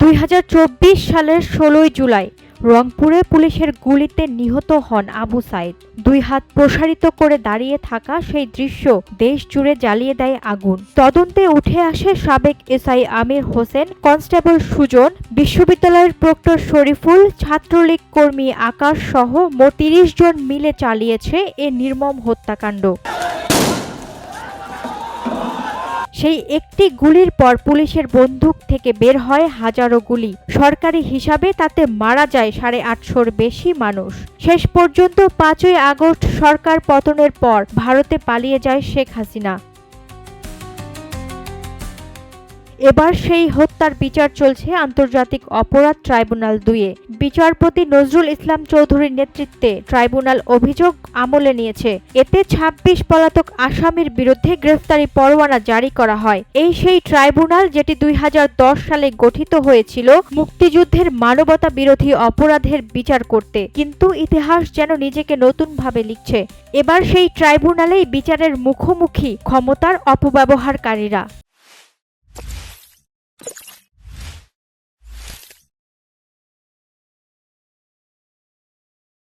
দুই হাজার চব্বিশ সালের ষোলোই জুলাই রংপুরে পুলিশের গুলিতে নিহত হন আবু সাইদ। দুই হাত প্রসারিত করে দাঁড়িয়ে থাকা সেই দৃশ্য দেশ জুড়ে জ্বালিয়ে দেয় আগুন। তদন্তে উঠে আসে সাবেক এসআই আমির হোসেন, কনস্টেবল সুজন, বিশ্ববিদ্যালয়ের প্রক্টর শরীফুল, ছাত্রলীগ কর্মী আকাশ সহ মোট জন মিলে চালিয়েছে এ নির্মম হত্যাকাণ্ড। সেই একটি গুলির পর পুলিশের বন্দুক থেকে বের হয় হাজারো গুলি। সরকারি হিসাবে তাতে মারা যায় সাড়ে আটশোর বেশি মানুষ। শেষ পর্যন্ত পাঁচই আগস্ট সরকার পতনের পর ভারতে পালিয়ে যায় শেখ হাসিনা। এবার সেই হত্যার বিচার চলছে আন্তর্জাতিক অপরাধ ট্রাইব্যুনাল দুয়ে বিচারপতি নজরুল ইসলাম চৌধুরীর নেতৃত্বে ট্রাইব্যুনাল অভিযোগ আমলে নিয়েছে। এতে ২৬ পলাতক আসামির বিরুদ্ধে গ্রেফতারি পরোয়ানা জারি করা হয়। এই সেই ট্রাইব্যুনাল যেটি দুই হাজার দশ সালে গঠিত হয়েছিল, মুক্তিযুদ্ধের মানবতা বিরোধী অপরাধের বিচার করতে। কিন্তু ইতিহাস যেন নিজেকে নতুনভাবে লিখছে। এবার সেই ট্রাইব্যুনালেই বিচারের মুখোমুখি ক্ষমতার অপব্যবহারকারীরা।